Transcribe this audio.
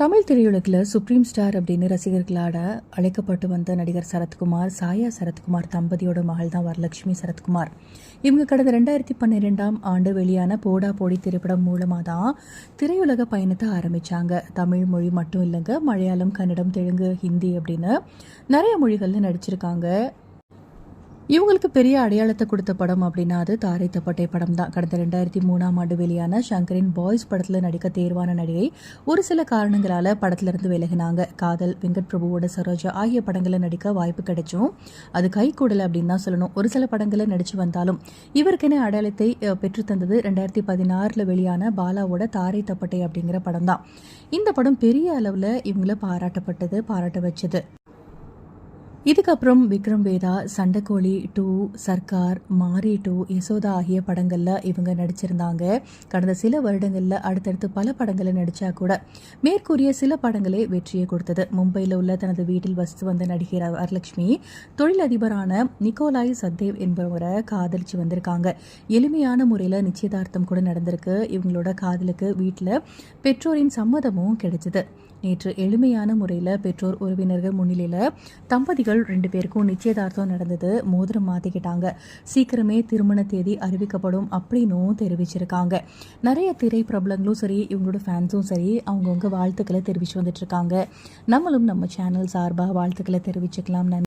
தமிழ் திரையுலகில் supreme star அப்படின்னு ரசிகர்களால் அழைக்கப்பட்டு வந்த நடிகர் சரத்குமார் சாயா சரத்குமார் தம்பதியோட மகள் தான் வரலட்சுமி சரத்குமார். இவங்க கடந்த ரெண்டாயிரத்தி பன்னிரெண்டாம் ஆண்டு வெளியான போடா போடி திரைப்படம் மூலமாக தான் திரையுலக பயணத்தை ஆரம்பித்தாங்க தமிழ் மொழி மட்டும் இல்லைங்க மலையாளம் கன்னடம் தெலுங்கு ஹிந்தி அப்படின்னு நிறைய மொழிகளில் நடிச்சிருக்காங்க. இவங்களுக்கு பெரிய அடையாளத்தை கொடுத்த படம் அப்படின்னா அது தாரை தப்பட்டை படம் தான். கடந்த ரெண்டாயிரத்தி மூணாம் ஆண்டு வெளியான சங்கரின் பாய்ஸ் படத்தில் நடிக்க தேர்வான நடிகை ஒரு சில காரணங்களால படத்திலிருந்து விலகினாங்க. காதல் வெங்கட் பிரபுவோட சரோஜா ஆகிய படங்களில் நடிக்க வாய்ப்பு கிடைச்சும் அது கை கூடல அப்படின்னு தான் சொல்லணும். ஒரு சில படங்களில் நடிச்சு வந்தாலும் இவருக்கென அடையாளத்தை பெற்றுத்தந்தது ரெண்டாயிரத்தி பதினாறில் வெளியான பாலாவோட தாரை தப்பட்டை அப்படிங்கிற படம் தான். இந்த படம் பெரிய அளவில் இவங்கள பாராட்டப்பட்டது பாராட்ட வச்சது. இதுக்கப்புறம் விக்ரம் வேதா சண்டைக்கோழி டூ சர்க்கார் மாரி டூ யசோதா ஆகிய படங்களில் இவங்க நடிச்சிருந்தாங்க. கடந்த சில வருடங்களில் அடுத்தடுத்து பல படங்களில் நடித்தா கூட மேற்கூறிய சில படங்களே வெற்றியை கொடுத்தது. மும்பையில் உள்ள தனது வீட்டில் வசித்து வந்த நடிகர் வரலட்சுமி தொழிலதிபரான நிக்கோலாய் சத்தேவ் என்பவரை காதலிச்சு வந்திருக்காங்க. எளிமையான முறையில் நிச்சயதார்த்தம் கூட நடந்திருக்கு. இவங்களோட காதலுக்கு வீட்டில் பெற்றோரின் சம்மதமும் கிடைச்சது. நேற்று எளிமையான முறையில் பெற்றோர் உறவினர்கள் முன்னிலையில் தம்பதிகள் ரெண்டு பேருக்கும் நிச்சயதார்த்தம் நடந்தது. மோதிரம் மாற்றிக்கிட்டாங்க சீக்கிரமே திருமண தேதி அறிவிக்கப்படும் அப்படின்னும் தெரிவிச்சிருக்காங்க. நிறைய திரை பிரபலங்களும் சரி இவங்களோட ஃபேன்ஸும் சரி அவங்கவுங்க வாழ்த்துக்களை தெரிவித்து வந்துட்டு இருக்காங்க. நம்மளும் நம்ம சேனல் சார்பாக வாழ்த்துக்களை தெரிவிச்சுக்கலாம். நன்றி.